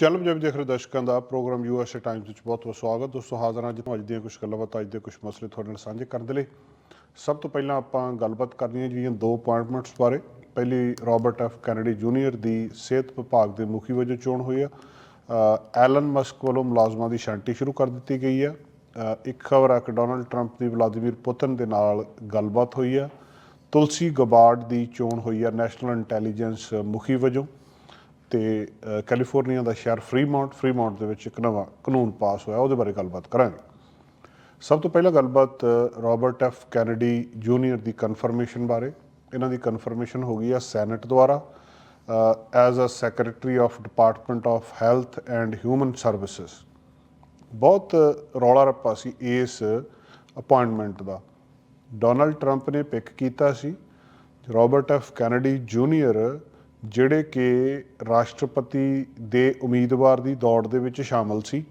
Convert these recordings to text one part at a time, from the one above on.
Channel Punjabi ਦੇਖ ਰਹੇ ਦਰਸ਼ਕਾਂ ਦਾ ਪ੍ਰੋਗਰਾਮ ਯੂ ਯੂਐਸਏ ਟਾਈਮਜ਼ ਵਿੱਚ ਬਹੁਤ ਬਹੁਤ ਸਵਾਗਤ। ਦੋਸਤੋ, ਹਾਜ਼ਰ ਹਾਂ ਅੱਜ ਅੱਜ ਦੀਆਂ ਕੁਝ ਗੱਲਾਂ ਬਾਤਾਂ, ਅੱਜ ਦੇ ਕੁਝ ਮਸਲੇ ਤੁਹਾਡੇ ਨਾਲ ਸਾਂਝੇ ਕਰਨ ਦੇ ਲਈ। ਸਭ ਤੋਂ ਪਹਿਲਾਂ ਆਪਾਂ ਗੱਲਬਾਤ ਕਰਨੀ ਹੈ ਜਿਹੜੀਆਂ ਦੋ ਅਪਾਇੰਟਮੈਂਟਸ ਬਾਰੇ। ਪਹਿਲੀ ਰਾਬਰਟ ਐਫ ਕੈਨੇਡੀ ਜੂਨੀਅਰ ਦੀ ਸਿਹਤ ਵਿਭਾਗ ਦੇ ਮੁਖੀ ਵਜੋਂ ਚੋਣ ਹੋਈ ਆ। ਐਲਨ ਮਸਕ ਵੱਲੋਂ ਮੁਲਾਜ਼ਮਾਂ ਦੀ ਛਾਂਟੀ ਸ਼ੁਰੂ ਕਰ ਦਿੱਤੀ ਗਈ ਆ। ਇੱਕ ਖਬਰ ਆ ਕਿ ਡੋਨਲਡ ਟਰੰਪ ਦੀ ਵਲਾਦੀਮੀਰ ਪੁਤਨ ਦੇ ਨਾਲ ਗੱਲਬਾਤ ਹੋਈ ਆ। ਤੁਲਸੀ ਗਬਾਰਡ ਦੀ ਚੋਣ ਹੋਈ ਆ ਨੈਸ਼ਨਲ ਇੰਟੈਲੀਜੈਂਸ ਮੁਖੀ ਵਜੋਂ। ਤੇ ਕੈਲੀਫੋਰਨੀਆ ਦਾ ਸ਼ਹਿਰ ਫਰੀਮਾਉਂਟ ਫਰੀਮਾਉਂਟ ਦੇ ਵਿੱਚ ਇੱਕ ਨਵਾਂ ਕਾਨੂੰਨ ਪਾਸ ਹੋਇਆ ਉਹਦੇ ਬਾਰੇ ਗੱਲਬਾਤ ਕਰਾਂਗੇ। ਸਭ ਤੋਂ ਪਹਿਲਾਂ ਗੱਲਬਾਤ ਅ, ਰਾਬਰਟ ਐਫ ਕੈਨੇਡੀ ਜੂਨੀਅਰ ਦੀ ਕਨਫਰਮੇਸ਼ਨ ਬਾਰੇ। ਇਹਨਾਂ ਦੀ ਕਨਫਰਮੇਸ਼ਨ ਹੋ ਗਈ ਹੈ ਸੈਨੇਟ ਦੁਆਰਾ as a secretary of department of health and human services ਬਹੁਤ ਰੌਲਾ ਰੱਪਾ ਸੀ ਇਸ ਅਪਾਇੰਟਮੈਂਟ ਦਾ। ਡੋਨਲਡ ਟਰੰਪ ਨੇ ਪਿਕ ਕੀਤਾ ਸੀ। ਰਾਬਰਟ ਐਫ ਕੈਨੇਡੀ ਜੂਨੀਅਰ ਜਿਹੜੇ ਕਿ ਰਾਸ਼ਟਰਪਤੀ ਦੇ ਉਮੀਦਵਾਰ ਦੀ ਦੌੜ ਦੇ ਵਿੱਚ ਸ਼ਾਮਲ ਸੀ।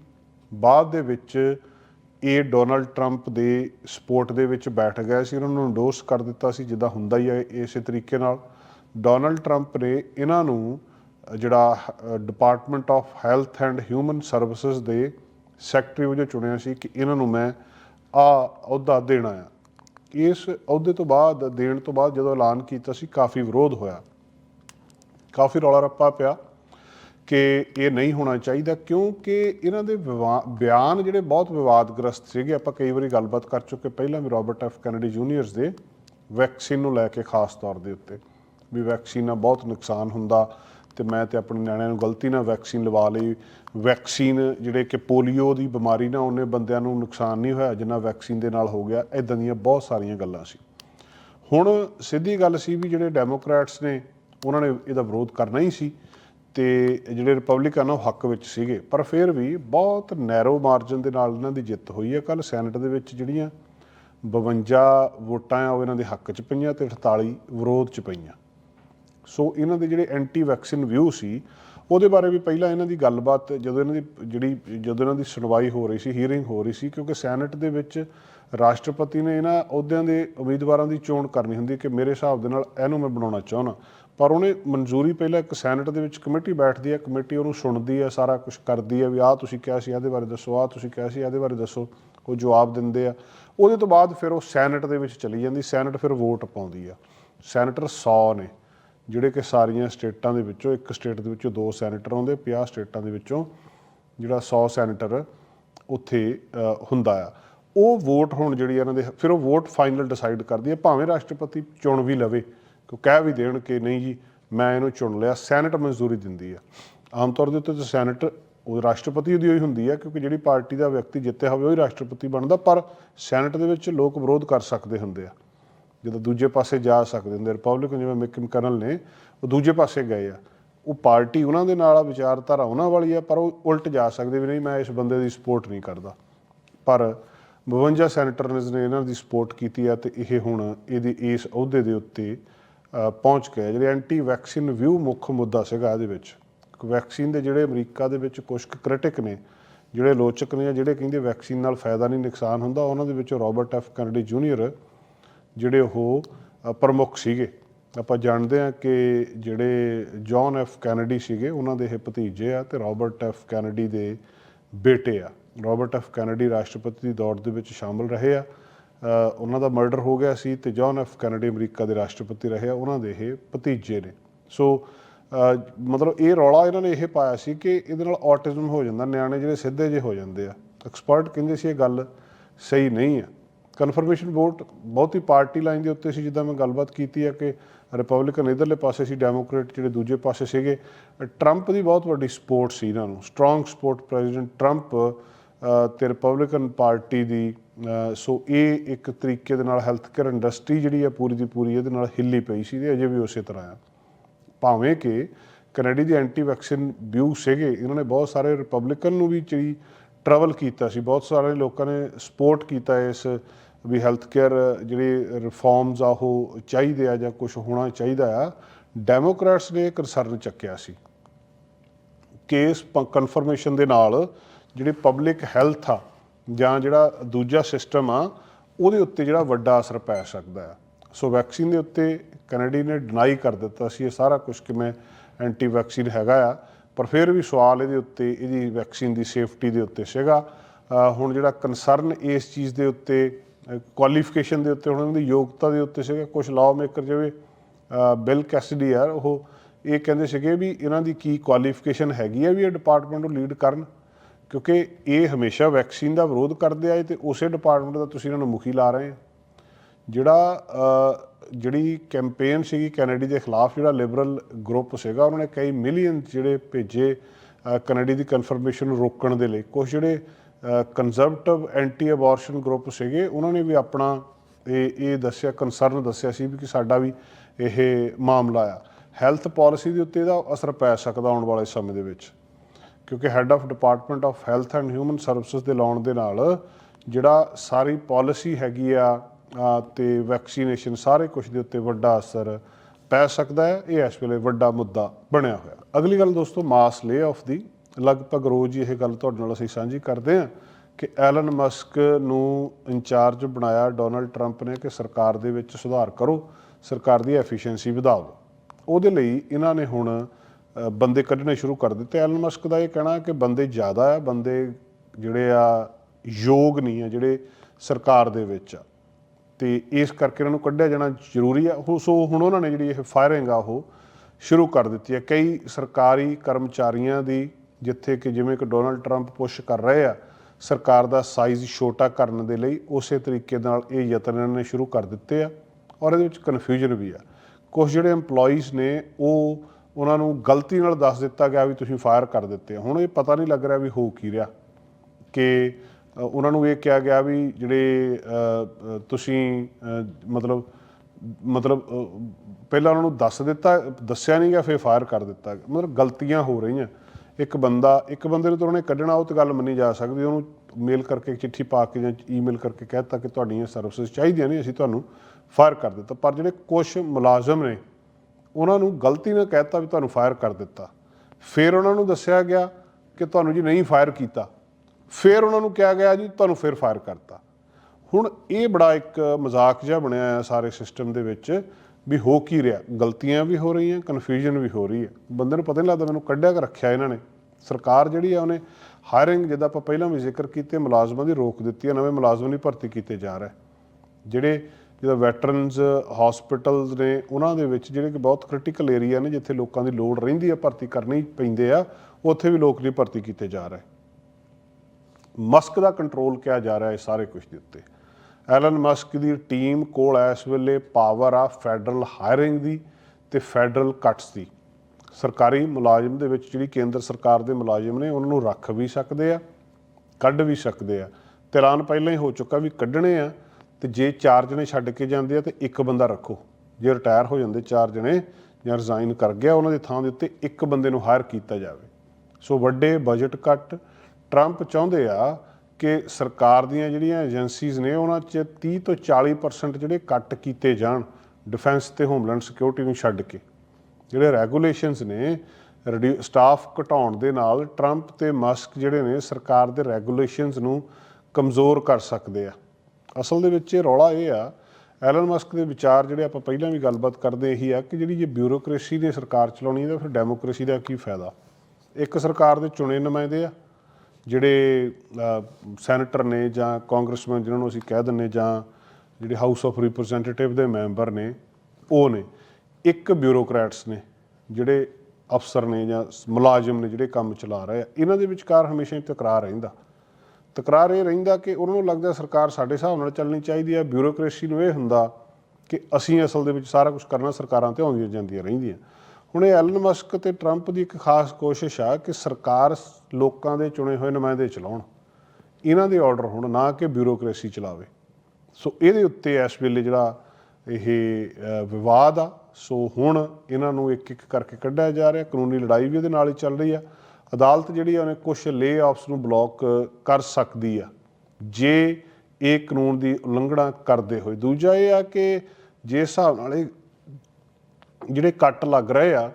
ਬਾਅਦ ਦੇ ਵਿੱਚ ਇਹ ਡੋਨਲਡ ਟਰੰਪ ਦੇ ਸਪੋਰਟ ਦੇ ਵਿੱਚ ਬੈਠ ਗਿਆ ਸੀ। ਉਹਨਾਂ ਨੂੰ ਇੰਡੋਰਸ ਕਰ ਦਿੱਤਾ ਸੀ, ਜਿੱਦਾਂ ਹੁੰਦਾ ਹੀ ਹੈ ਇਸੇ ਤਰੀਕੇ ਨਾਲ। ਡੋਨਲਡ ਟਰੰਪ ਨੇ ਇਹਨਾਂ ਨੂੰ, ਜਿਹੜਾ department of health and human services ਦੇ ਸੈਕਟਰੀ ਵਜੋਂ ਚੁਣਿਆ ਸੀ ਕਿ ਇਹਨਾਂ ਨੂੰ ਮੈਂ ਆ ਅਹੁਦਾ ਦੇਣਾ ਆ। ਇਸ ਅਹੁਦੇ ਤੋਂ ਬਾਅਦ, ਦੇਣ ਤੋਂ ਬਾਅਦ ਜਦੋਂ ਐਲਾਨ ਕੀਤਾ ਸੀ, ਕਾਫੀ ਵਿਰੋਧ ਹੋਇਆ। ਕਾਫੀ ਰੌਲਾ ਰੱਪਾ ਪਿਆ ਕਿ ਇਹ ਨਹੀਂ ਹੋਣਾ ਚਾਹੀਦਾ ਕਿਉਂਕਿ ਇਹਨਾਂ ਦੇ ਵਿਵਾ- ਬਿਆਨ ਜਿਹੜੇ ਬਹੁਤ ਵਿਵਾਦਗ੍ਰਸਤ ਸੀਗੇ, ਆਪਾਂ ਕਈ ਵਾਰੀ ਗੱਲਬਾਤ ਕਰ ਚੁੱਕੇ ਪਹਿਲਾਂ ਵੀ ਰਾਬਰਟ ਐਫ ਕੈਨੇਡੀ ਜੂਨੀਅਰਸ ਦੇ ਵੈਕਸੀਨ ਨੂੰ ਲੈ ਕੇ ਖਾਸ ਤੌਰ ਦੇ ਉੱਤੇ, ਵੀ ਵੈਕਸੀਨ ਨਾਲ ਬਹੁਤ ਨੁਕਸਾਨ ਹੁੰਦਾ ਤੇ ਮੈਂ ਤੇ ਆਪਣੇ ਨਿਆਣਿਆਂ ਨੂੰ ਗਲਤੀ ਨਾਲ ਵੈਕਸੀਨ ਲਵਾ ਲਈ। ਵੈਕਸੀਨ ਜਿਹੜੇ ਕਿ ਪੋਲੀਓ ਦੀ ਬਿਮਾਰੀ ਨਾਲ ਉਹਨੇ ਬੰਦਿਆਂ ਨੂੰ ਨੁਕਸਾਨ ਨਹੀਂ ਹੋਇਆ, ਜਿੰਨਾ ਵੈਕਸੀਨ ਦੇ ਨਾਲ ਹੋ ਗਿਆ ਇਦਾਂ ਦੀਆਂ ਬਹੁਤ ਸਾਰੀਆਂ ਗੱਲਾਂ ਸੀ। ਹੁਣ ਸਿੱਧੀ ਗੱਲ ਸੀ ਵੀ ਜਿਹੜੇ ਡੈਮੋਕ੍ਰੈਟਸ ਨੇ ਉਹਨਾਂ ਨੇ ਇਹਦਾ ਵਿਰੋਧ ਕਰਨਾ ਹੀ ਸੀ ਤੇ ਜਿਹੜੇ ਰਿਪਬਲਿਕਨ ਆ ਉਹ ਹੱਕ ਵਿੱਚ ਸੀਗੇ। ਪਰ ਫਿਰ ਵੀ ਬਹੁਤ ਨੈਰੋ ਮਾਰਜਨ ਦੇ ਨਾਲ ਇਹਨਾਂ ਦੀ ਜਿੱਤ ਹੋਈ ਹੈ ਕੱਲ ਸੈਨੇਟ ਦੇ ਵਿੱਚ ਜਿਹੜੀਆਂ 52 ਵੋਟਾਂ ਆ, ਉਹ ਇਹਨਾਂ ਦੇ ਹੱਕ 'ਚ ਪਈਆਂ ਤੇ 48 ਵਿਰੋਧ 'ਚ ਪਈਆਂ। ਸੋ ਇਹਨਾਂ ਦੇ ਜਿਹੜੇ ਐਂਟੀ ਵੈਕਸੀਨ ਵਿਊ ਸੀ, ਉਹਦੇ ਬਾਰੇ ਵੀ ਪਹਿਲਾਂ ਇਹਨਾਂ ਦੀ ਗੱਲਬਾਤ, ਜਦੋਂ ਇਹਨਾਂ ਦੀ ਜਿਹੜੀ, ਜਦੋਂ ਇਹਨਾਂ ਦੀ ਸੁਣਵਾਈ ਹੋ ਰਹੀ ਸੀ ਹੀਅਰਿੰਗ ਹੋ ਰਹੀ ਸੀ, ਕਿਉਂਕਿ ਸੈਨੇਟ ਦੇ ਵਿੱਚ ਰਾਸ਼ਟਰਪਤੀ ਨੇ ਇਹਨਾਂ ਅਹੁਦਿਆਂ ਦੇ ਉਮੀਦਵਾਰਾਂ ਦੀ ਚੋਣ ਕਰਨੀ ਹੁੰਦੀ ਕਿ ਮੇਰੇ ਹਿਸਾਬ ਦੇ ਨਾਲ ਇਹਨੂੰ ਮੈਂ ਬਣਾਉਣਾ ਚਾਹੁੰਦਾ। ਪਰ ਉਹਨੇ ਮਨਜ਼ੂਰੀ ਪਹਿਲਾਂ ਇੱਕ ਸੈਨੇਟ ਦੇ ਵਿੱਚ ਕਮੇਟੀ ਬੈਠਦੀ ਹੈ, ਕਮੇਟੀ ਉਹਨੂੰ ਸੁਣਦੀ ਹੈ, ਸਾਰਾ ਕੁਝ ਕਰਦੀ ਹੈ ਵੀ ਆਹ ਤੁਸੀਂ ਕਿਹਾ ਸੀ, ਇਹਦੇ ਬਾਰੇ ਦੱਸੋ, ਆਹ ਤੁਸੀਂ ਕਿਹਾ ਸੀ, ਇਹਦੇ ਬਾਰੇ ਦੱਸੋ, ਉਹ ਜਵਾਬ ਦਿੰਦੇ ਆ। ਉਹਦੇ ਤੋਂ ਬਾਅਦ ਫਿਰ ਉਹ ਸੈਨੇਟ ਦੇ ਵਿੱਚ ਚਲੀ ਜਾਂਦੀ, ਸੈਨੇਟ ਫਿਰ ਵੋਟ ਪਾਉਂਦੀ ਆ। ਸੈਨੇਟਰ 100 ਨੇ, ਜਿਹੜੇ ਕਿ ਸਾਰੀਆਂ ਸਟੇਟਾਂ ਦੇ ਵਿੱਚੋਂ ਇੱਕ ਸਟੇਟ ਦੇ ਵਿੱਚੋਂ ਦੋ ਸੈਨੇਟਰ ਆਉਂਦੇ 50 ਸਟੇਟਾਂ ਦੇ ਵਿੱਚੋਂ ਜਿਹੜਾ 100 ਸੈਨੇਟਰ ਉੱਥੇ ਹੁੰਦਾ ਆ। ਉਹ ਵੋਟ ਹੁਣ ਜਿਹੜੀ ਇਹਨਾਂ ਦੇ, ਫਿਰ ਉਹ ਵੋਟ ਫਾਈਨਲ ਡਿਸਾਈਡ ਕਰਦੀ ਹੈ ਭਾਵੇਂ ਰਾਸ਼ਟਰਪਤੀ ਚੁਣ ਵੀ ਲਵੇ। ਕਿ ਕਹਿ ਵੀ ਦੇਣ ਕਿ ਨਹੀਂ ਜੀ, ਮੈਂ ਇਹਨੂੰ ਚੁਣ ਲਿਆ, ਸੈਨੇਟ ਮਨਜ਼ੂਰੀ ਦਿੰਦੀ ਆ। ਆਮ ਤੌਰ ਦੇ ਉੱਤੇ ਤਾਂ ਸੈਨੇਟ ਉਹ ਰਾਸ਼ਟਰਪਤੀ ਦੀ ਹੋਈ ਹੁੰਦੀ ਹੈ ਕਿਉਂਕਿ ਜਿਹੜੀ ਪਾਰਟੀ ਦਾ ਵਿਅਕਤੀ ਜਿੱਤਿਆ ਹੋਵੇ, ਉਹ ਹੀ ਰਾਸ਼ਟਰਪਤੀ ਬਣਦਾ, ਪਰ ਸੈਨੇਟ ਦੇ ਵਿੱਚ ਲੋਕ ਵਿਰੋਧ ਕਰ ਸਕਦੇ ਹੁੰਦੇ ਆ। ਜਦੋਂ ਦੂਜੇ ਪਾਸੇ ਜਾ ਸਕਦੇ ਹੁੰਦੇ ਰਿਪਬਲਿਕਨ ਜਿਵੇਂ ਮਿਕਮ ਕਰਨਲ ਨੇ, ਉਹ ਦੂਜੇ ਪਾਸੇ ਗਏ ਆ। ਉਹ ਪਾਰਟੀ ਉਹਨਾਂ ਦੇ ਨਾਲ ਆ, ਵਿਚਾਰਧਾਰਾ ਉਹਨਾਂ ਵਾਲੀ ਆ, ਪਰ ਉਹ ਉਲਟ ਜਾ ਸਕਦੇ ਵੀ ਨਹੀਂ, ਮੈਂ ਇਸ ਬੰਦੇ ਦੀ ਸਪੋਰਟ ਨਹੀਂ ਕਰਦਾ। ਪਰ 52 ਸੈਨੇਟਰਸ ਨੇ ਇਹਨਾਂ ਦੀ ਸਪੋਰਟ ਕੀਤੀ ਆ, ਤੇ ਇਹ ਹੁਣ ਇਹਦੇ ਇਸ ਅਹੁਦੇ ਦੇ ਉੱਤੇ ਪਹੁੰਚ ਗਏ। ਜਿਹੜੇ ਐਂਟੀ ਵੈਕਸੀਨ ਵਿਊ ਮੁੱਖ ਮੁੱਦਾ ਸੀਗਾ ਇਹਦੇ ਵਿੱਚ। ਵੈਕਸੀਨ ਦੇ ਜਿਹੜੇ ਅਮਰੀਕਾ ਦੇ ਵਿੱਚ ਕੁਝ ਕ੍ਰਿਟਿਕ ਨੇ, ਜਿਹੜੇ ਲੋਚਕ ਨੇ ਜਾਂ ਜਿਹੜੇ ਕਹਿੰਦੇ ਵੈਕਸੀਨ ਨਾਲ ਫਾਇਦਾ ਨਹੀਂ, ਨੁਕਸਾਨ ਹੁੰਦਾ, ਉਹਨਾਂ ਦੇ ਵਿੱਚੋਂ ਰਾਬਰਟ ਐਫ ਕੈਨੇਡੀ ਜੂਨੀਅਰ ਜਿਹੜੇ ਉਹ ਪ੍ਰਮੁੱਖ ਸੀਗੇ। ਆਪਾਂ ਜਾਣਦੇ ਹਾਂ ਕਿ ਜਿਹੜੇ ਜੌਨ ਐਫ ਕੈਨੇਡੀ ਸੀਗੇ, ਉਹਨਾਂ ਦੇ ਇਹ ਭਤੀਜੇ ਆ ਤੇ ਰਾਬਰਟ ਐਫ ਕੈਨੇਡੀ ਦੇ ਬੇਟੇ ਆ। ਰਾਬਰਟ ਐਫ ਕੈਨੇਡੀ ਰਾਸ਼ਟਰਪਤੀ ਦੀ ਦੌੜ ਦੇ ਵਿੱਚ ਸ਼ਾਮਲ ਰਹੇ ਆ। ਉਹਨਾਂ ਦਾ ਮਰਡਰ ਹੋ ਗਿਆ ਸੀ ਤੇ ਜੌਨ ਐਫ ਕੈਨੇਡੀ ਅਮਰੀਕਾ ਦੇ ਰਾਸ਼ਟਰਪਤੀ ਰਹੇ ਆ ਉਹਨਾਂ ਦੇ ਇਹ ਭਤੀਜੇ ਨੇ। ਸੋ ਮਤਲਬ ਇਹ ਰੌਲਾ ਇਹਨਾਂ ਨੇ ਇਹ ਪਾਇਆ ਸੀ ਕਿ ਇਹਦੇ ਨਾਲ ਆਟਿਜ਼ਮ ਹੋ ਜਾਂਦਾ ਨਿਆਣੇ ਜਿਹੜੇ ਸਿੱਧੇ ਜਿਹੇ ਹੋ ਜਾਂਦੇ ਆ। ਐਕਸਪਰਟ ਕਹਿੰਦੇ ਸੀ ਇਹ ਗੱਲ ਸਹੀ ਨਹੀਂ ਆ। ਕਨਫਰਮੇਸ਼ਨ ਵੋਟ ਬਹੁਤੀ ਪਾਰਟੀ ਲਾਈਨ ਦੇ ਉੱਤੇ ਸੀ ਜਿੱਦਾਂ ਮੈਂ ਗੱਲਬਾਤ ਕੀਤੀ ਹੈ ਕਿ ਰਿਪਬਲਿਕਨ ਇਧਰਲੇ ਪਾਸੇ ਸੀ ਡੈਮੋਕ੍ਰੇਟ ਜਿਹੜੇ ਦੂਜੇ ਪਾਸੇ ਸੀਗੇ। ਟਰੰਪ ਦੀ ਬਹੁਤ ਵੱਡੀ ਸਪੋਰਟ ਸੀ ਇਹਨਾਂ ਨੂੰ। Strong support president Trump uh, ਤੇ ਰਿਪਬਲਿਕਨ ਪਾਰਟੀ ਦੀ ਸੋ ਇਹ ਇੱਕ ਤਰੀਕੇ ਦੇ ਨਾਲ ਹੈਲਥ ਕੇਅਰ ਇੰਡਸਟਰੀ ਜਿਹੜੀ ਹੈ ਪੂਰੀ ਦੀ ਪੂਰੀ ਇਹਦੇ ਨਾਲ ਹਿੱਲੀ ਪਈ ਸੀ ਤੇ ਅਜੇ ਵੀ ਉਸੇ ਤਰ੍ਹਾਂ ਆ। ਭਾਵੇਂ ਕਿ ਕੈਨੇਡੀ ਦੇ ਐਂਟੀ ਵੈਕਸੀਨ ਵਿਊ ਸੀਗੇ, ਇਹਨਾਂ ਨੇ ਬਹੁਤ ਸਾਰੇ ਰਿਪਬਲਿਕਨ ਨੂੰ ਵੀ ਜਿਹੜੀ ਟਰੈਵਲ ਕੀਤਾ ਸੀ, ਬਹੁਤ ਸਾਰੇ ਲੋਕਾਂ ਨੇ ਸਪੋਰਟ ਕੀਤਾ ਇਸ ਵੀ ਹੈਲਥ ਕੇਅਰ ਜਿਹੜੇ ਰਿਫਾਰਮਸ ਆ, ਉਹ ਚਾਹੀਦੇ ਆ ਜਾਂ ਕੁਝ ਹੋਣਾ ਚਾਹੀਦਾ ਆ। ਡੈਮੋਕ੍ਰੈਟਸ ਨੇ ਇੱਕ ਸਰਨ ਚੱਕਿਆ ਸੀ। ਕੇਸ ਕਨਫਰਮੇਸ਼ਨ ਦੇ ਨਾਲ ਜਿਹੜੀ ਪਬਲਿਕ ਹੈਲਥ ਆ ਜਾਂ ਜਿਹੜਾ ਦੂਜਾ ਸਿਸਟਮ ਆ ਉਹਦੇ ਉੱਤੇ ਜਿਹੜਾ ਵੱਡਾ ਅਸਰ ਪੈ ਸਕਦਾ ਹੈ। ਸੋ ਵੈਕਸੀਨ ਦੇ ਉੱਤੇ ਕੈਨੇਡੀ ਨੇ ਡਿਨਾਈ ਕਰ ਦਿੱਤਾ ਸੀ ਇਹ ਸਾਰਾ ਕੁਝ ਕਿਵੇਂ ਐਂਟੀ ਵੈਕਸੀਨ ਹੈਗਾ ਆ ਪਰ ਫਿਰ ਵੀ ਸਵਾਲ ਇਹਦੇ ਉੱਤੇ ਇਹਦੀ ਵੈਕਸੀਨ ਦੀ ਸੇਫਟੀ ਦੇ ਉੱਤੇ ਸੀਗਾ। ਹੁਣ ਜਿਹੜਾ ਕਨਸਰਨ ਇਸ ਚੀਜ਼ ਦੇ ਉੱਤੇ ਕੁਆਲੀਫਿਕੇਸ਼ਨ ਦੇ ਉੱਤੇ ਹੁਣ ਉਹਨਾਂ ਦੀ ਯੋਗਤਾ ਦੇ ਉੱਤੇ ਸੀਗਾ ਕੁਝ ਲਾਅ ਮੇਕਰ ਜਿਵੇਂ ਅ, ਬਿਲ ਕੈਸਡੀ ਆ ਉਹ ਇਹ ਕਹਿੰਦੇ ਸੀਗੇ ਵੀ ਇਹਨਾਂ ਦੀ ਕੀ ਕੁਆਲੀਫਿਕੇਸ਼ਨ ਹੈਗੀ ਆ ਵੀ ਇਹ ਡਿਪਾਰਟਮੈਂਟ ਨੂੰ ਲੀਡ ਕਰਨ। ਕਿਉਂਕਿ ਇਹ ਹਮੇਸ਼ਾ ਵੈਕਸੀਨ ਦਾ ਵਿਰੋਧ ਕਰਦੇ ਆਏ ਤੇ ਉਸੇ ਡਿਪਾਰਟਮੈਂਟ ਦਾ ਤੁਸੀਂ ਇਹਨਾਂ ਨੂੰ ਮੁਖੀ ਲਾ ਰਹੇ ਆ ਜਿਹੜਾ ਜਿਹੜੀ ਕੈਂਪੇਨ ਸੀਗੀ ਕੈਨੇਡੀ ਦੇ ਖਿਲਾਫ, ਜਿਹੜਾ ਲਿਬਰਲ ਗਰੁੱਪ ਸੀਗਾ, ਉਹਨਾਂ ਨੇ ਕਈ ਮਿਲੀਅਨ ਜਿਹੜੇ ਭੇਜੇ ਕੈਨੇਡੀ ਦੀ ਕਨਫਰਮੇਸ਼ਨ ਨੂੰ ਰੋਕਣ ਦੇ ਲਈ। ਕੁਝ ਜਿਹੜੇ ਕੰਜ਼ਰਵੇਟਿਵ ਐਂਟੀ ਅਬੋਰਸ਼ਨ ਗਰੁੱਪ ਸੀਗੇ, ਉਹਨਾਂ ਨੇ ਵੀ ਆਪਣਾ ਇਹ ਇਹ ਦੱਸਿਆ ਕੰਸਰਨ ਦੱਸਿਆ ਸੀ ਵੀ ਕਿ ਸਾਡਾ ਵੀ ਇਹ ਮਾਮਲਾ ਆ। ਹੈਲਥ ਪਾਲਿਸੀ ਦੇ ਉੱਤੇ ਇਹਦਾ ਅਸਰ ਪੈ ਸਕਦਾ ਆਉਣ ਵਾਲੇ ਸਮੇਂ ਦੇ ਵਿੱਚ। ਕਿਉਂਕਿ head of department of health and human services ਦੇ ਲਾਉਣ ਦੇ ਨਾਲ ਜਿਹੜਾ ਸਾਰੀ ਪਾਲਿਸੀ ਹੈਗੀ ਆ ਆ ਤੇ ਵੈਕਸੀਨੇਸ਼ਨ ਸਾਰੇ ਕੁਝ ਦੇ ਉੱਤੇ ਵੱਡਾ ਅਸਰ ਪੈ ਸਕਦਾ ਹੈ। ਇਹ ਇਸ ਵੇਲੇ ਵੱਡਾ ਮੁੱਦਾ ਬਣਿਆ ਹੋਇਆ। ਅਗਲੀ ਗੱਲ ਦੋਸਤੋ ਮਾਸ ਲੇ ਆਫ ਦੀ। ਲਗਭਗ ਰੋਜ਼ ਇਹ ਗੱਲ ਤੁਹਾਡੇ ਨਾਲ ਅਸੀਂ ਸਾਂਝੀ ਕਰਦੇ ਹਾਂ ਕਿ ਐਲਨ ਮਸਕ ਨੂੰ ਇੰਚਾਰਜ ਬਣਾਇਆ ਡੋਨਲਡ ਟਰੰਪ ਨੇ ਕਿ ਸਰਕਾਰ ਦੇ ਵਿੱਚ ਸੁਧਾਰ ਕਰੋ, ਸਰਕਾਰ ਦੀ ਐਫੀਸ਼ੀਐਂਸੀ ਵਧਾਓ। ਉਹਦੇ ਲਈ ਇਹਨਾਂ ਨੇ ਹੁਣ ਬੰਦੇ ਕੱਢਣੇ ਸ਼ੁਰੂ ਕਰ ਦਿੱਤੇ। ਐਲਨ ਮਸਕ ਦਾ ਇਹ ਕਹਿਣਾ ਹੈ ਕਿ ਬੰਦੇ ਜ਼ਿਆਦਾ ਆ ਬੰਦੇ ਜਿਹੜੇ ਆ ਯੋਗ ਨਹੀਂ ਆ ਜਿਹੜੇ ਸਰਕਾਰ ਦੇ ਵਿੱਚ ਆ। ਤੇ ਇਸ ਕਰਕੇ ਇਹਨਾਂ ਨੂੰ ਕੱਢਿਆ ਜਾਣਾ ਜ਼ਰੂਰੀ ਆ। ਉਹ ਸੋ ਹੁਣ ਉਹਨਾਂ ਨੇ ਜਿਹੜੀ ਇਹ ਫਾਇਰਿੰਗ ਆ, ਉਹ ਸ਼ੁਰੂ ਕਰ ਦਿੱਤੀ ਹੈ। ਕਈ ਸਰਕਾਰੀ ਕਰਮਚਾਰੀਆਂ ਦੀ, ਜਿੱਥੇ ਕਿ ਜਿਵੇਂ ਕਿ ਡੋਨਲਡ ਟਰੰਪ ਪੁਸ਼ ਕਰ ਰਹੇ ਆ, ਸਰਕਾਰ ਦਾ ਸਾਈਜ਼ ਛੋਟਾ ਕਰਨ ਦੇ ਲਈ ਉਸੇ ਤਰੀਕੇ ਨਾਲ ਇਹ ਯਤਨ ਇਹਨਾਂ ਨੇ ਸ਼ੁਰੂ ਕਰ ਦਿੱਤੇ ਆ। ਔਰ ਇਹਦੇ ਵਿੱਚ ਕਨਫਿਊਜ਼ਨ ਵੀ ਆ। ਕੁਝ ਜਿਹੜੇ EMPLOYEES ਨੇ, ਉਹ ਉਹਨਾਂ ਨੂੰ ਗਲਤੀ ਨਾਲ ਦੱਸ ਦਿੱਤਾ ਗਿਆ ਵੀ ਤੁਸੀਂ ਫਾਇਰ ਕਰ ਦਿੱਤੇ ਹੁਣ ਇਹ ਪਤਾ ਨਹੀਂ ਲੱਗ ਰਿਹਾ ਵੀ ਹੋ ਕੀ ਰਿਹਾ ਕਿ ਉਹਨਾਂ ਨੂੰ ਇਹ ਕਿਹਾ ਗਿਆ ਵੀ ਜਿਹੜੇ ਤੁਸੀਂ ਮਤਲਬ ਮਤਲਬ ਪਹਿਲਾਂ ਉਹਨਾਂ ਨੂੰ ਦੱਸ ਦਿੱਤਾ, ਦੱਸਿਆ ਨਹੀਂ ਗਿਆ, ਫਿਰ ਫਾਇਰ ਕਰ ਦਿੱਤਾ। ਮਤਲਬ ਗਲਤੀਆਂ ਹੋ ਰਹੀਆਂ। ਇੱਕ ਬੰਦਾ, ਇੱਕ ਬੰਦੇ ਨੂੰ ਤਾਂ ਉਹਨੇ ਕੱਢਣਾ, ਉਹ ਤਾਂ ਗੱਲ ਮੰਨੀ ਜਾ ਸਕਦੀ, ਉਹਨੂੰ ਮੇਲ ਕਰਕੇ ਚਿੱਠੀ ਪਾ ਕੇ ਜਾਂ ਈਮੇਲ ਕਰਕੇ ਕਹਿਤਾ ਕਿ ਤੁਹਾਡੀਆਂ ਸਰਵਿਸਿਜ਼ ਚਾਹੀਦੀਆਂ ਨੇ, ਅਸੀਂ ਤੁਹਾਨੂੰ ਫਾਇਰ ਕਰ ਦਿੱਤਾ। ਪਰ ਜਿਹੜੇ ਕੁਝ ਮੁਲਾਜ਼ਮ ਨੇ ਉਹਨਾਂ ਨੂੰ ਗਲਤੀ ਨਾਲ ਕਹਿਤਾ ਵੀ ਤੁਹਾਨੂੰ ਫਾਇਰ ਕਰ ਦਿੱਤਾ। ਫਿਰ ਉਹਨਾਂ ਨੂੰ ਦੱਸਿਆ ਗਿਆ ਕਿ ਤੁਹਾਨੂੰ ਜੀ ਨਹੀਂ ਫਾਇਰ ਕੀਤਾ। ਫਿਰ ਉਹਨਾਂ ਨੂੰ ਕਿਹਾ ਗਿਆ ਜੀ, ਤੁਹਾਨੂੰ ਫਿਰ ਫਾਇਰ ਕਰਤਾ। ਹੁਣ ਇਹ ਬੜਾ ਇੱਕ ਮਜ਼ਾਕ ਜਿਹਾ ਬਣਿਆ ਆ ਸਾਰੇ ਸਿਸਟਮ ਦੇ ਵਿੱਚ ਵੀ ਹੋ ਕੀ ਰਿਹਾ। ਗਲਤੀਆਂ ਵੀ ਹੋ ਰਹੀਆਂ ਕਨਫਿਊਜ਼ਨ ਵੀ ਹੋ ਰਹੀ ਹੈ। ਬੰਦੇ ਨੂੰ ਪਤਾ ਨਹੀਂ ਲੱਗਦਾ, ਮੈਨੂੰ ਕੱਢਿਆ ਕੇ ਰੱਖਿਆ ਇਹਨਾਂ ਨੇ। ਸਰਕਾਰ ਜਿਹੜੀ ਆ, ਉਹਨੇ ਹਾਇਰਿੰਗ ਜਿੱਦਾਂ ਆਪਾਂ ਪਹਿਲਾਂ ਵੀ ਜ਼ਿਕਰ ਕੀਤੇ, ਮੁਲਾਜ਼ਮਾਂ ਦੀ ਰੋਕ ਦਿੱਤੀ ਹੈ ਨਵੇਂ ਮੁਲਾਜ਼ਮ ਨਹੀਂ ਭਰਤੀ ਕੀਤੇ ਜਾ ਰਹੇ। ਜਿਹੜੇ ਜਿਹਦਾ ਵੈਟਰਨਸ ਹਸਪੀਟਲਸ ਨੇ ਉਹਨਾਂ ਦੇ ਵਿੱਚ ਜਿਹੜੇ ਕਿ ਬਹੁਤ ਕ੍ਰਿਟੀਕਲ ਏਰੀਆ ਨੇ ਜਿੱਥੇ ਲੋਕਾਂ ਦੀ ਲੋੜ ਰਹਿੰਦੀ ਹੈ ਭਰਤੀ ਕਰਨੀ ਪੈਂਦੇ ਆ, ਉੱਥੇ ਵੀ ਲੋਕ ਨਹੀਂ ਭਰਤੀ ਕੀਤੇ ਜਾ ਰਹੇ ਮਸਕ ਦਾ ਕੰਟਰੋਲ ਕਿਹਾ ਜਾ ਰਿਹਾ ਹੈ ਸਾਰੇ ਕੁਝ ਦੇ ਉੱਤੇ। ਐਲਨ ਮਸਕ ਦੀ ਟੀਮ ਕੋਲ ਇਸ ਵੇਲੇ ਪਾਵਰ ਆ ਫੈਡਰਲ ਹਾਇਰਿੰਗ ਦੀ ਤੇ ਫੈਡਰਲ ਕੱਟਸ ਦੀ। ਸਰਕਾਰੀ ਮੁਲਾਜ਼ਮ ਦੇ ਵਿੱਚ ਜਿਹੜੀ ਕੇਂਦਰ ਸਰਕਾਰ ਦੇ ਮੁਲਾਜ਼ਮ ਨੇ, ਉਹਨਾਂ ਨੂੰ ਰੱਖ ਵੀ ਸਕਦੇ ਆ, ਕੱਢ ਵੀ ਸਕਦੇ ਆ। ਤੇ ਐਲਾਨ ਪਹਿਲਾਂ ਹੀ ਹੋ ਚੁੱਕਾ ਵੀ ਕੱਢਣੇ ਆ। ਤੇ ਜੇ ਚਾਰ ਜਣੇ ਛੱਡ ਕੇ ਜਾਂਦੇ ਆ, ਤੇ ਇੱਕ ਬੰਦਾ ਰੱਖੋ। ਜੇ ਰਿਟਾਇਰ ਹੋ ਜਾਂਦੇ ਚਾਰ ਜਣੇ ਜਾਂ ਰਿਜ਼ਾਈਨ ਕਰ ਗਿਆ, ਉਹਨਾਂ ਦੀ ਥਾਂ ਦੇ ਉੱਤੇ ਇੱਕ ਬੰਦੇ ਨੂੰ ਹਾਇਰ ਕੀਤਾ ਜਾਵੇ। ਸੋ ਵੱਡੇ ਬਜਟ ਕੱਟ ਟਰੰਪ ਚਾਹੁੰਦੇ ਆ ਕਿ ਸਰਕਾਰ ਦੀਆਂ ਜਿਹੜੀਆਂ ਏਜੰਸੀਜ਼ ਨੇ, ਉਹਨਾਂ 'ਚ 30 ਤੋਂ 40% ਜਿਹੜੇ ਕੱਟ ਕੀਤੇ ਜਾਣ ਡਿਫੈਂਸ ਤੇ ਹੋਮਲੈਂਡ ਸਿਕਿਉਰਿਟੀ ਨੂੰ ਛੱਡ ਕੇ। ਜਿਹੜੇ ਰੈਗੂਲੇਸ਼ਨਸ ਨੇ ਸਟਾਫ ਘਟਾਉਣ ਦੇ ਨਾਲ ਟਰੰਪ ਤੇ ਮਸਕ ਜਿਹੜੇ ਨੇ, ਸਰਕਾਰ ਦੇ ਰੈਗੂਲੇਸ਼ਨਸ ਨੂੰ ਕਮਜ਼ੋਰ ਕਰ ਸਕਦੇ ਆ। ਅਸਲ ਦੇ ਵਿੱਚ ਇਹ ਰੌਲਾ ਇਹ ਆ ਐਲਨ ਮਸਕ ਦੇ ਵਿਚਾਰ ਜਿਹੜੇ ਆਪਾਂ ਪਹਿਲਾਂ ਵੀ ਗੱਲਬਾਤ ਕਰਦੇ ਇਹੀ ਆ ਕਿ ਜਿਹੜੀ ਜੇ ਬਿਊਰੋਕ੍ਰੇਸੀ ਨੇ ਸਰਕਾਰ ਚਲਾਉਣੀ ਹੈ ਤਾਂ ਫਿਰ ਡੈਮੋਕ੍ਰੇਸੀ ਦਾ ਕੀ ਫਾਇਦਾ? ਇੱਕ ਸਰਕਾਰ ਦੇ ਚੁਣੇ ਨੁਮਾਇੰਦੇ ਆ ਜਿਹੜੇ ਅ, ਸੈਨੇਟਰ ਨੇ ਜਾਂ ਕਾਂਗਰਸਮੈਨ ਜਿਹਨਾਂ ਨੂੰ ਅਸੀਂ ਕਹਿ ਦਿੰਨੇ ਜਾਂ ਜਿਹੜੇ ਹਾਊਸ ਆਫ ਰਿਪਰੈਜ਼ੈਂਟੇਟਿਵ ਦੇ ਮੈਂਬਰ ਨੇ ਉਹ ਨੇ ਇੱਕ ਬਿਊਰੋਕ੍ਰੈਟਸ ਨੇ ਜਿਹੜੇ ਅਫਸਰ ਨੇ ਜਾਂ ਮੁਲਾਜ਼ਮ ਨੇ ਜਿਹੜੇ ਕੰਮ ਚਲਾ ਰਹੇ ਆ ਇਹਨਾਂ ਦੇ ਵਿਚਕਾਰ ਹਮੇਸ਼ਾ ਹੀ ਤਕਰਾਰ ਰਹਿੰਦਾ। ਤਕਰਾਰ ਇਹ ਰਹਿੰਦਾ ਕਿ ਉਹਨਾਂ ਨੂੰ ਲੱਗਦਾ ਸਰਕਾਰ ਸਾਡੇ ਹਿਸਾਬ ਨਾਲ ਚੱਲਣੀ ਚਾਹੀਦੀ ਹੈ, ਬਿਊਰੋਕ੍ਰੇਸੀ ਨੂੰ ਇਹ ਹੁੰਦਾ ਕਿ ਅਸੀਂ ਅਸਲ ਦੇ ਵਿੱਚ ਸਾਰਾ ਕੁਝ ਕਰਨਾ ਸਰਕਾਰਾਂ ਤੇ ਆਉਂਦੀਆਂ ਜਾਂਦੀਆਂ ਰਹਿੰਦੀਆਂ। ਹੁਣ ਇਹ ਐਲਨ ਮਸਕ ਤੇ ਟਰੰਪ ਦੀ ਇੱਕ ਖਾਸ ਕੋਸ਼ਿਸ਼ ਆ ਕਿ ਸਰਕਾਰ ਲੋਕਾਂ ਦੇ ਚੁਣੇ ਹੋਏ ਨੁਮਾਇੰਦੇ ਚਲਾਉਣ। ਇਹਨਾਂ ਦੇ ਆਰਡਰ ਹੋਣ, ਨਾ ਕਿ ਬਿਊਰੋਕ੍ਰੇਸੀ ਚਲਾਵੇ। ਸੋ ਇਹਦੇ ਉੱਤੇ ਇਸ ਵੇਲੇ ਜਿਹੜਾ ਇਹ ਵਿਵਾਦ ਆ, ਸੋ ਹੁਣ ਇਹਨਾਂ ਨੂੰ ਇੱਕ ਇੱਕ ਕਰਕੇ ਕੱਢਿਆ ਜਾ ਰਿਹਾ। ਕਾਨੂੰਨੀ ਲੜਾਈ ਵੀ ਇਹਦੇ ਨਾਲ ਹੀ ਚੱਲ ਰਹੀ ਆ। ਅਦਾਲਤ ਜਿਹੜੀ ਆ ਉਹਨੇ ਕੁਝ ਲੇ ਆਫਸ ਨੂੰ ਬਲੌਕ ਕਰ ਸਕਦੀ ਆ, ਜੇ ਇਹ ਕਾਨੂੰਨ ਦੀ ਉਲੰਘਣਾ ਕਰਦੇ ਹੋਏ। ਦੂਜਾ ਇਹ ਆ ਕਿ ਜੇ ਹਿਸਾਬ ਨਾਲ ਇਹ ਜਿਹੜੇ ਕੱਟ ਲੱਗ ਰਹੇ ਆ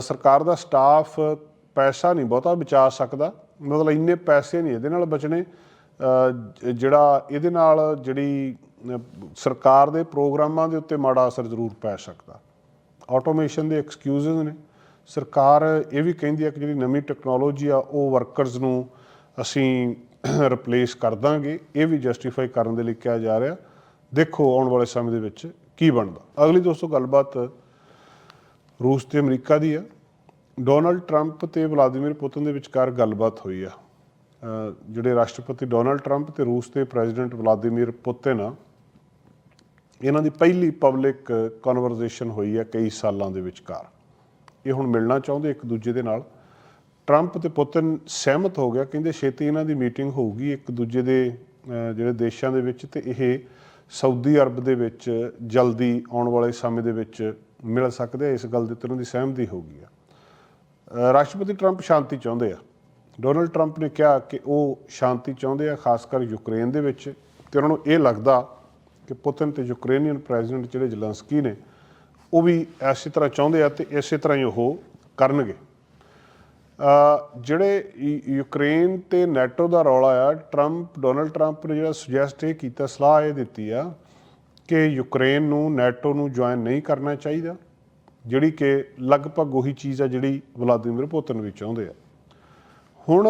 ਸਰਕਾਰ ਦਾ ਸਟਾਫ ਪੈਸਾ ਨਹੀਂ ਬਹੁਤਾ ਬਚਾ ਸਕਦਾ, ਮਤਲਬ ਇੰਨੇ ਪੈਸੇ ਨਹੀਂ ਇਹਦੇ ਨਾਲ ਬਚਣੇ। ਜਿਹੜਾ ਇਹਦੇ ਨਾਲ ਜਿਹੜੀ ਸਰਕਾਰ ਦੇ ਪ੍ਰੋਗਰਾਮਾਂ ਦੇ ਉੱਤੇ ਮਾੜਾ ਅਸਰ ਜ਼ਰੂਰ ਪੈ ਸਕਦਾ। ਆਟੋਮੇਸ਼ਨ ਦੇ ਐਕਸਕਿਊਜ਼ਸ ਨੇ। ਸਰਕਾਰ ਇਹ ਵੀ ਕਹਿੰਦੀ ਹੈ ਕਿ ਜਿਹੜੀ ਨਵੀਂ ਟੈਕਨੋਲੋਜੀ ਆ, ਉਹ ਵਰਕਰਸ ਨੂੰ ਅਸੀਂ ਰਿਪਲੇਸ ਕਰ ਦਾਂਗੇ। ਇਹ ਵੀ ਜਸਟੀਫਾਈ ਕਰਨ ਦੇ ਲਈ ਕਿਹਾ ਜਾ ਰਿਹਾ। ਦੇਖੋ ਆਉਣ ਵਾਲੇ ਸਮੇਂ ਦੇ ਵਿੱਚ ਕੀ ਬਣਦਾ। ਅਗਲੀ ਦੋਸਤੋ, ਗੱਲਬਾਤ ਰੂਸ ਤੇ ਅਮਰੀਕਾ ਦੀ ਆ। ਡੋਨਲਡ ਟਰੰਪ ਤੇ ਵਲਾਦੀਮੀਰ ਪੁਤਿਨ ਦੇ ਵਿਚਕਾਰ ਗੱਲਬਾਤ ਹੋਈ ਆ। ਜਿਹੜੇ ਰਾਸ਼ਟਰਪਤੀ ਡੋਨਲਡ ਟਰੰਪ ਤੇ ਰੂਸ ਦੇ ਪ੍ਰੈਜ਼ੀਡੈਂਟ ਵਲਾਦੀਮੀਰ ਪੁਤਿਨ ਆ, ਇਹਨਾਂ ਦੀ ਪਹਿਲੀ ਪਬਲਿਕ ਕਨਵਰਸੇਸ਼ਨ ਹੋਈ ਹੈ ਕਈ ਸਾਲਾਂ ਦੇ ਵਿਚਕਾਰ। ਇਹ ਹੁਣ ਮਿਲਣਾ ਚਾਹੁੰਦੇ ਇੱਕ ਦੂਜੇ ਦੇ ਨਾਲ। ਟਰੰਪ ਤੇ ਪੁਤਿਨ ਸਹਿਮਤ ਹੋ ਗਿਆ, ਕਹਿੰਦੇ ਛੇਤੀ ਇਹਨਾਂ ਦੀ ਮੀਟਿੰਗ ਹੋਊਗੀ ਇੱਕ ਦੂਜੇ ਦੇ ਜਿਹੜੇ ਦੇਸ਼ਾਂ ਦੇ ਵਿੱਚ ਤੇ ਇਹ ਸਾਊਦੀ ਅਰਬ ਦੇ ਵਿੱਚ ਜਲਦੀ ਆਉਣ ਵਾਲੇ ਸਮੇਂ ਦੇ ਵਿੱਚ ਮਿਲ ਸਕਦੇ ਆ, ਇਸ ਗੱਲ ਦੇ ਤੇ ਉਹਨਾਂ ਦੀ ਸਹਿਮਤੀ ਹੋ ਗਈ ਆ। ਰਾਸ਼ਟਰਪਤੀ ਟਰੰਪ ਸ਼ਾਂਤੀ ਚਾਹੁੰਦੇ ਆ। ਡੋਨਲਡ ਟਰੰਪ ਨੇ ਕਿਹਾ ਕਿ ਉਹ ਸ਼ਾਂਤੀ ਚਾਹੁੰਦੇ ਆ, ਖਾਸ ਕਰ ਯੂਕਰੇਨ ਦੇ ਵਿੱਚ। ਤੇ ਉਹਨਾਂ ਨੂੰ ਇਹ ਲੱਗਦਾ ਕਿ ਪੁਤਿਨ ਤੇ ਯੂਕਰੇਨੀਅਨ ਪ੍ਰੈਜ਼ੀਡੈਂਟ ਜਿਹੜੇ ਜ਼ਲੰਸਕੀ ਨੇ ਉਹ ਵੀ ਇਸੇ ਤਰ੍ਹਾਂ ਚਾਹੁੰਦੇ ਆ ਤੇ ਇਸੇ ਤਰ੍ਹਾਂ ਹੀ ਉਹ ਕਰਨਗੇ। ਜਿਹੜੇ ਯੂਕਰੇਨ ਤੇ ਨੈਟੋ ਦਾ ਰੌਲਾ ਆ, ਟਰੰਪ, ਡੋਨਲਡ ਟਰੰਪ ਨੇ ਜਿਹੜਾ ਸੁਜੈਸਟ ਇਹ ਕੀਤਾ, ਸਲਾਹ ਇਹ ਦਿੱਤੀ ਆ ਕਿ ਯੂਕਰੇਨ ਨੂੰ, ਨੈਟੋ ਨੂੰ ਜੁਆਇਨ ਨਹੀਂ ਕਰਨਾ ਚਾਹੀਦਾ, ਜਿਹੜੀ ਕਿ ਲਗਭਗ ਉਹੀ ਚੀਜ਼ ਆ ਜਿਹੜੀ ਵਲਾਦੀਮੀਰ ਪੁਤਿਨ ਵੀ ਚਾਹੁੰਦੇ ਆ। ਹੁਣ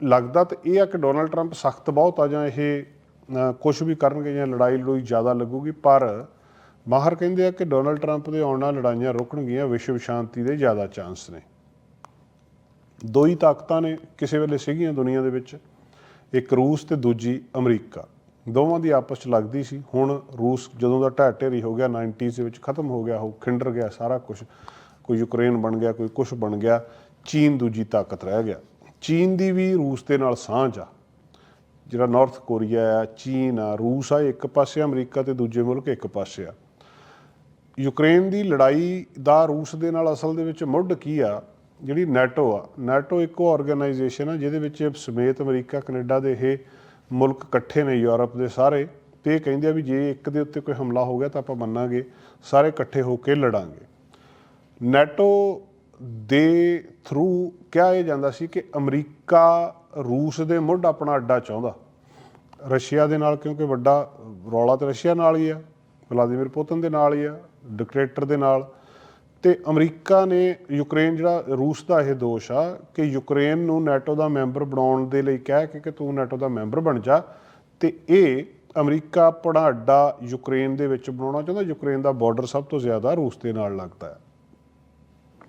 ਲੱਗਦਾ ਤਾਂ ਇਹ ਆ ਕਿ ਡੋਨਲਡ ਟਰੰਪ ਸਖਤ ਬਹੁਤ ਆ ਜਾਂ ਇਹ ਕੁਝ ਵੀ ਕਰਨਗੇ ਜਾਂ ਲੜਾਈ ਲੜੂਈ ਜ਼ਿਆਦਾ ਲੱਗੂਗੀ, ਪਰ ਮਾਹਰ ਕਹਿੰਦੇ ਆ ਕਿ ਡੋਨਲਡ ਟਰੰਪ ਦੇ ਆਉਣ ਨਾਲ ਲੜਾਈਆਂ ਰੁਕਣਗੀਆਂ ਵਿਸ਼ਵ ਸ਼ਾਂਤੀ ਦੇ ਜ਼ਿਆਦਾ ਚਾਂਸ ਨੇ। ਦੋ ਹੀ ਤਾਕਤਾਂ ਨੇ ਕਿਸੇ ਵੇਲੇ ਸੀਗੀਆਂ ਦੁਨੀਆ ਦੇ ਵਿੱਚ ਇੱਕ ਰੂਸ ਤੇ ਦੂਜੀ ਅਮਰੀਕਾ। ਦੋਵਾਂ ਦੀ ਆਪਸ ਚ ਲੱਗਦੀ ਸੀ ਹੁਣ ਰੂਸ ਜਦੋਂ ਦਾ ਢਹਿ ਢੇਰੀ ਹੋ ਗਿਆ 90s ਦੇ ਵਿੱਚ ਖਤਮ ਹੋ ਗਿਆ ਉਹ ਖਿੰਡਰ ਗਿਆ ਸਾਰਾ ਕੁਝ ਕੋਈ ਯੂਕਰੇਨ ਬਣ ਗਿਆ ਕੋਈ ਕੁਝ ਬਣ ਗਿਆ ਚੀਨ ਦੂਜੀ ਤਾਕਤ ਰਹਿ ਗਿਆ। ਚੀਨ ਦੀ ਵੀ ਰੂਸ ਦੇ ਨਾਲ ਸਾਂਝ ਆ। ਜਿਹੜਾ ਨਾਰਥ ਕੋਰੀਆ ਆ ਚੀਨ ਆ ਰੂਸ ਆ ਇੱਕ ਪਾਸੇ ਆ, ਅਮਰੀਕਾ ਤੇ ਦੂਜੇ ਮੁਲਕ ਇੱਕ ਪਾਸੇ ਆ। ਯੂਕਰੇਨ ਦੀ ਲੜਾਈ ਦਾ ਰੂਸ ਦੇ ਨਾਲ ਅਸਲ ਦੇ ਵਿੱਚ ਮੁੱਢ ਕੀ ਆ? ਜਿਹੜੀ ਨੈਟੋ ਆ। ਨੈਟੋ ਇੱਕੋ ਆਰਗੇਨਾਈਜੇਸ਼ਨ ਆ ਜਿਹਦੇ ਵਿੱਚ ਸਮੇਤ ਅਮਰੀਕਾ, ਕੈਨੇਡਾ ਦੇ ਇਹ ਮੁਲਕ ਇਕੱਠੇ ਨੇ, ਯੂਰਪ ਦੇ ਸਾਰੇ। ਤੇ ਇਹ ਕਹਿੰਦੇ ਆ ਵੀ ਜੇ ਇੱਕ ਦੇ ਉੱਤੇ ਕੋਈ ਹਮਲਾ ਹੋ ਗਿਆ ਤਾਂ ਆਪਾਂ ਮੰਨਾਂਗੇ, ਸਾਰੇ ਇਕੱਠੇ ਹੋ ਕੇ ਲੜਾਂਗੇ। ਨੈਟੋ ਦੇ ਥਰੂ ਕਿਹਾ ਇਹ ਜਾਂਦਾ ਸੀ ਕਿ ਅਮਰੀਕਾ ਰੂਸ ਦੇ ਮੁੱਢ ਆਪਣਾ ਅੱਡਾ ਚਾਹੁੰਦਾ। ਰਸ਼ੀਆ ਦੇ ਨਾਲ ਕਿਉਂਕਿ ਵੱਡਾ ਰੌਲਾ ਤੇ ਰਸ਼ੀਆ ਨਾਲ ਹੀ ਆ, ਵਲਾਦੀਮੀਰ ਪੁਤਿਨ ਦੇ ਨਾਲ ਹੀ ਆ। ਡਿਕਟੇਟਰ ਦੇ ਨਾਲ। ਤੇ ਅਮਰੀਕਾ ਨੇ ਯੂਕਰੇਨ ਜਿਹੜਾ, ਰੂਸ ਦਾ ਇਹ ਦੋਸ਼ ਆ ਕਿ ਯੂਕਰੇਨ ਨੂੰ ਨੈਟੋ ਦਾ ਮੈਂਬਰ ਬਣਾਉਣ ਦੇ ਲਈ ਕਹਿ ਕੇ ਕਿ ਤੂੰ ਨੈਟੋ ਦਾ ਮੈਂਬਰ ਬਣ ਜਾ। ਤੇ ਇਹ ਅਮਰੀਕਾ ਆਪਣਾ ਅੱਡਾ ਯੂਕਰੇਨ ਦੇ ਵਿੱਚ ਬਣਾਉਣਾ ਚਾਹੁੰਦਾ। ਯੂਕਰੇਨ ਦਾ ਬਾਰਡਰ ਸਭ ਤੋਂ ਜ਼ਿਆਦਾ ਰੂਸ ਦੇ ਨਾਲ ਲੱਗਦਾ ਹੈ।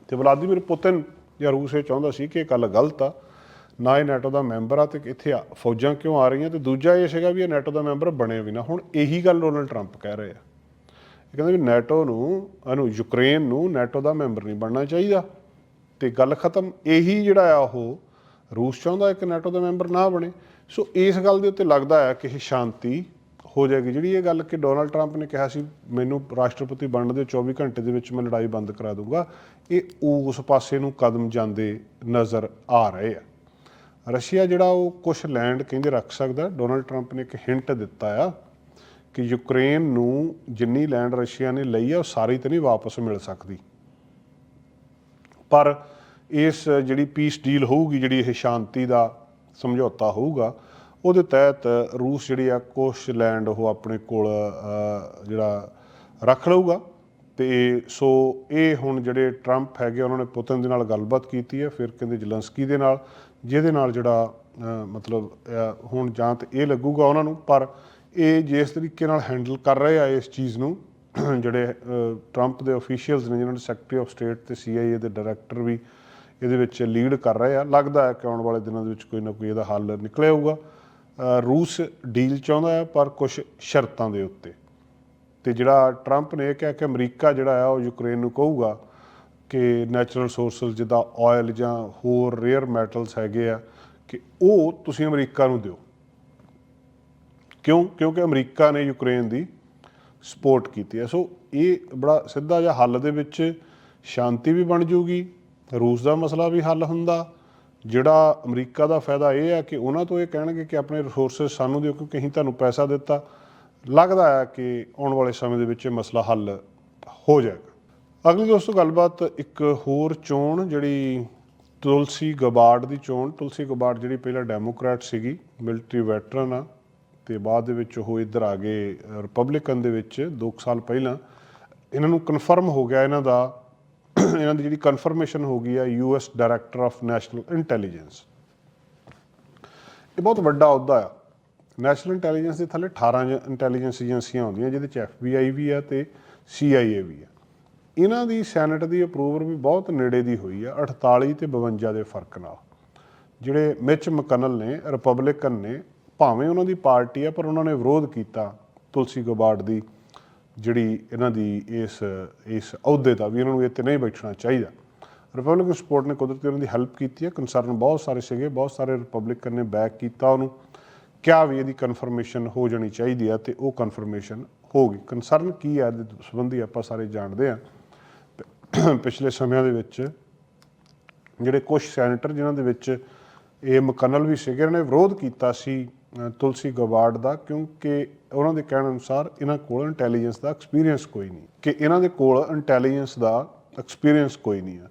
ਤੇ ਵਲਾਦੀਮੀਰ ਪੁਤਿਨ ਜਾਂ ਰੂਸ ਇਹ ਚਾਹੁੰਦਾ ਸੀ ਕਿ ਇਹ ਗੱਲ ਗਲਤ ਆ। ਨਾ ਇਹ ਨੈਟੋ ਦਾ ਮੈਂਬਰ ਆ ਤੇ ਇੱਥੇ ਆ- ਫੌਜਾਂ ਕਿਉਂ ਆ ਰਹੀਆਂ? ਤੇ ਦੂਜਾ ਇਹ ਸੀਗਾ ਵੀ ਇਹ ਨੈਟੋ ਦਾ ਮੈਂਬਰ ਬਣੇ ਵੀ ਨਾ। ਹੁਣ ਇਹੀ ਗੱਲ ਡੋਨਲਡ ਟਰੰਪ ਕਹਿ ਰਹੇ ਆ। ਇਹ ਕਹਿੰਦੇ ਵੀ ਨੈਟੋ ਨੂੰ, ਇਹਨੂੰ ਯੂਕਰੇਨ ਨੂੰ ਨੈਟੋ ਦਾ ਮੈਂਬਰ ਨਹੀਂ ਬਣਨਾ ਚਾਹੀਦਾ। ਤੇ ਗੱਲ ਖਤਮ, ਇਹੀ ਜਿਹੜਾ ਆ ਉਹ ਰੂਸ ਚਾਹੁੰਦਾ ਹੈ ਕਿ ਨੈਟੋ ਦਾ ਮੈਂਬਰ ਨਾ ਬਣੇ। ਸੋ ਇਸ ਗੱਲ ਦੇ ਉੱਤੇ ਲੱਗਦਾ ਹੈ ਕਿ ਇਹ ਸ਼ਾਂਤੀ ਹੋ ਜਾਏਗੀ। ਜਿਹੜੀ ਇਹ ਗੱਲ ਕਿ ਡੋਨਲਡ ਟਰੰਪ ਨੇ ਕਿਹਾ ਸੀ, ਮੈਨੂੰ ਰਾਸ਼ਟਰਪਤੀ ਬਣਨ ਦੇ 24 ਘੰਟੇ ਦੇ ਵਿੱਚ ਮੈਂ ਲੜਾਈ ਬੰਦ ਕਰਾ ਦੂੰਗਾ ਇਹ ਉਸ ਪਾਸੇ ਨੂੰ ਕਦਮ ਜਾਂਦੇ ਨਜ਼ਰ ਆ ਰਹੇ ਆ। ਰਸ਼ੀਆ ਜਿਹੜਾ ਉਹ ਕੁਝ ਲੈਂਡ ਕਹਿੰਦੇ ਰੱਖ ਸਕਦਾ। ਡੋਨਲਡ ਟਰੰਪ ਨੇ ਇੱਕ ਹਿੰਟ ਦਿੱਤਾ ਆ ਕਿ ਯੂਕਰੇਨ ਨੂੰ ਜਿੰਨੀ ਲੈਂਡ ਰਸ਼ੀਆ ਨੇ ਲਈ ਆ, ਉਹ ਸਾਰੀ ਤਾਂ ਨਹੀਂ ਵਾਪਸ ਮਿਲ ਸਕਦੀ। ਪਰ ਇਸ ਜਿਹੜੀ ਪੀਸ ਡੀਲ ਹੋਊਗੀ, ਜਿਹੜੀ ਇਹ ਸ਼ਾਂਤੀ ਦਾ ਸਮਝੌਤਾ ਹੋਊਗਾ, ਉਹਦੇ ਤਹਿਤ ਰੂਸ ਜਿਹੜੀ ਆ, ਕੁਛ ਲੈਂਡ ਉਹ ਆਪਣੇ ਕੋਲ ਜਿਹੜਾ ਰੱਖ ਲਊਗਾ। ਤੇ ਸੋ ਇਹ ਹੁਣ ਜਿਹੜੇ ਟਰੰਪ ਹੈਗੇ, ਉਹਨਾਂ ਨੇ ਪੁਤਿਨ ਦੇ ਨਾਲ ਗੱਲਬਾਤ ਕੀਤੀ ਹੈ, ਫਿਰ ਕਹਿੰਦੇ ਜ਼ਲੰਸਕੀ ਦੇ ਨਾਲ, ਜਿਹਦੇ ਨਾਲ ਜਿਹੜਾ ਮਤਲਬ ਹੁਣ ਜਾਂ ਤਾਂ ਇਹ ਲੱਗੂਗਾ ਉਹਨਾਂ ਨੂੰ, ਪਰ ਇਹ ਜਿਸ ਤਰੀਕੇ ਨਾਲ ਹੈਂਡਲ ਕਰ ਰਹੇ ਆ ਇਸ ਚੀਜ਼ ਨੂੰ ਜਿਹੜੇ ਅ, ਟਰੰਪ ਦੇ ਅਫੀਸ਼ੀਅਲਸ ਨੇ ਜਿਨ੍ਹਾਂ ਨੇ ਸੈਕਟਰੀ ਆਫ ਸਟੇਟ ਤੇ ਸੀਆਈਏ ਦੇ ਡਾਇਰੈਕਟਰ ਵੀ ਇਹਦੇ ਵਿੱਚ ਲੀਡ ਕਰ ਰਹੇ ਆ ਲੱਗਦਾ ਹੈ ਕਿ ਆਉਣ ਵਾਲੇ ਦਿਨਾਂ ਦੇ ਵਿੱਚ ਕੋਈ ਨਾ ਕੋਈ ਇਹਦਾ ਹੱਲ ਨਿਕਲਿਆ ਹੋਊਗਾ। ਰੂਸ ਡੀਲ ਚਾਹੁੰਦਾ ਹੈ ਪਰ ਕੁਝ ਸ਼ਰਤਾਂ ਦੇ ਉੱਤੇ। ਤੇ ਜਿਹੜਾ ਟਰੰਪ ਨੇ ਇਹ ਕਿਹਾ ਕਿ ਅਮਰੀਕਾ ਜਿਹੜਾ ਆ ਉਹ ਯੂਕਰੇਨ ਨੂੰ ਕਹੂਗਾ ਕਿ ਨੈਚੁਰਲ ਸੋਰਸਸ ਜਿੱਦਾਂ ਆਇਲ ਜਾਂ ਹੋਰ ਰੇਅਰ ਮੈਟਲਸ ਹੈਗੇ ਆ ਕਿ ਉਹ ਤੁਸੀਂ ਅਮਰੀਕਾ ਨੂੰ ਦਿਓ। ਕਿਉਂ? ਕਿਉਂਕਿ ਅਮਰੀਕਾ ਨੇ ਯੂਕਰੇਨ ਦੀ ਸਪੋਰਟ ਕੀਤੀ ਹੈ। ਸੋ ਇਹ ਬੜਾ ਸਿੱਧਾ ਜਿਹਾ ਹੱਲ ਦੇ ਵਿੱਚ ਸ਼ਾਂਤੀ ਵੀ ਬਣ ਜੂਗੀ, ਰੂਸ ਦਾ ਮਸਲਾ ਵੀ ਹੱਲ ਹੁੰਦਾ। ਜਿਹੜਾ ਅਮਰੀਕਾ ਦਾ ਫਾਇਦਾ ਇਹ ਹੈ ਕਿ ਉਹਨਾਂ ਤੋਂ ਇਹ ਕਹਿਣਗੇ ਕਿ ਆਪਣੇ ਰਿਸੋਰਸਸ ਸਾਨੂੰ ਦਿਓ, ਕਿਉਂਕਿ ਅਸੀਂ ਤੁਹਾਨੂੰ ਪੈਸਾ ਦਿੱਤਾ। ਲੱਗਦਾ ਹੈ ਕਿ ਆਉਣ ਵਾਲੇ ਸਮੇਂ ਦੇ ਵਿੱਚ ਇਹ ਮਸਲਾ ਹੱਲ ਹੋ ਜਾਏਗਾ। ਅਗਲੀ ਦੋਸਤੋ, ਗੱਲਬਾਤ ਇੱਕ ਹੋਰ ਚੋਣ, ਜਿਹੜੀ ਤੁਲਸੀ ਗਬਾਰਡ ਦੀ ਚੋਣ। ਤੁਲਸੀ ਗਬਾਰਡ ਜਿਹੜੀ ਪਹਿਲਾਂ ਡੈਮੋਕ੍ਰੈਟ ਸੀਗੀ ਮਿਲਟਰੀ ਵੈਟਰਨ ਆ। ਤੇ ਬਾਅਦ ਦੇ ਵਿੱਚ ਉਹ ਇੱਧਰ ਆ ਗਏ ਰਿਪਬਲਿਕਨ ਦੇ ਵਿੱਚ 2 ਸਾਲ ਪਹਿਲਾਂ। ਇਹਨਾਂ ਨੂੰ ਕਨਫਰਮ ਹੋ ਗਿਆ ਇਹਨਾਂ ਦਾ, ਇਹਨਾਂ ਦੀ ਜਿਹੜੀ ਕਨਫਰਮੇਸ਼ਨ ਹੋ ਗਈ ਹੈ US director of national intelligence ਇਹ ਬਹੁਤ ਵੱਡਾ ਅਹੁਦਾ ਆ। ਨੈਸ਼ਨਲ ਇੰਟੈਲੀਜੈਂਸ ਦੇ ਥੱਲੇ 18 ਇੰਟੈਲੀਜੈਂਸ ਏਜੰਸੀਆਂ ਹੁੰਦੀਆਂ, ਜਿਹਦੇ ਚ FBI ਵੀ ਆ ਤੇ CIA ਵੀ ਆ। ਇਹਨਾਂ ਦੀ ਸੈਨੇਟ ਦੀ ਅਪਰੂਵਲ ਵੀ ਬਹੁਤ ਨੇੜੇ ਦੀ ਹੋਈ ਆ 48 ਤੇ 52 ਦੇ ਫ਼ਰਕ ਨਾਲ। ਜਿਹੜੇ ਮਿਚ ਮਕਨਲ ਨੇ ਰਿਪਬਲਿਕਨ ਨੇ ਭਾਵੇਂ ਉਹਨਾਂ ਦੀ ਪਾਰਟੀ ਆ ਪਰ ਉਹਨਾਂ ਨੇ ਵਿਰੋਧ ਕੀਤਾ ਤੁਲਸੀ ਗਬਾਰਡ ਦੀ, ਜਿਹੜੀ ਇਹਨਾਂ ਦੀ ਇਸ ਇਸ ਅਹੁਦੇ ਦਾ ਵੀ ਇਹਨਾਂ ਨੂੰ ਇੱਥੇ ਨਹੀਂ ਬੈਠਣਾ ਚਾਹੀਦਾ। ਰਿਪਬਲਿਕਨ ਸਪੋਰਟ ਨੇ ਕੁਦਰਤੀ ਉਹਨਾਂ ਦੀ ਹੈਲਪ ਕੀਤੀ ਹੈ ਕੰਸਰਨ ਬਹੁਤ ਸਾਰੇ ਸੀਗੇ, ਬਹੁਤ ਸਾਰੇ ਰਿਪਬਲਿਕਨ ਨੇ ਬੈਕ ਕੀਤਾ ਉਹਨੂੰ। ਕਿਹਾ ਵੀ ਇਹਦੀ ਕਨਫਰਮੇਸ਼ਨ ਹੋ ਜਾਣੀ ਚਾਹੀਦੀ ਹੈ ਤੇ ਉਹ ਕਨਫਰਮੇਸ਼ਨ ਹੋ ਗਈ ਕੰਸਰਨ ਕੀ ਹੈ ਇਹਦੇ ਸੰਬੰਧੀ ਆਪਾਂ ਸਾਰੇ ਜਾਣਦੇ ਹਾਂ। ਪਿਛਲੇ ਸਮਿਆਂ ਦੇ ਵਿੱਚ ਜਿਹੜੇ ਕੁਝ ਸੈਨੇਟਰ ਜਿਨ੍ਹਾਂ ਦੇ ਵਿੱਚ ਇਹ ਮਕਨਲ ਵੀ ਸੀਗੇ, ਇਹਨਾਂ ਨੇ ਵਿਰੋਧ ਕੀਤਾ ਸੀ। ਤੁਲਸੀ ਗਵਾਰਡ ਦਾ, ਕਿਉਂਕਿ ਉਹਨਾਂ ਦੇ ਕਹਿਣ ਅਨੁਸਾਰ ਇਹਨਾਂ ਕੋਲ ਇੰਟੈਲੀਜੈਂਸ ਦਾ ਐਕਸਪੀਰੀਅੰਸ ਕੋਈ ਨਹੀਂ। ਕਿ ਇਹਨਾਂ ਦੇ ਕੋਲ ਇੰਟੈਲੀਜੈਂਸ ਦਾ ਐਕਸਪੀਰੀਅੰਸ ਕੋਈ ਨਹੀਂ ਹੈ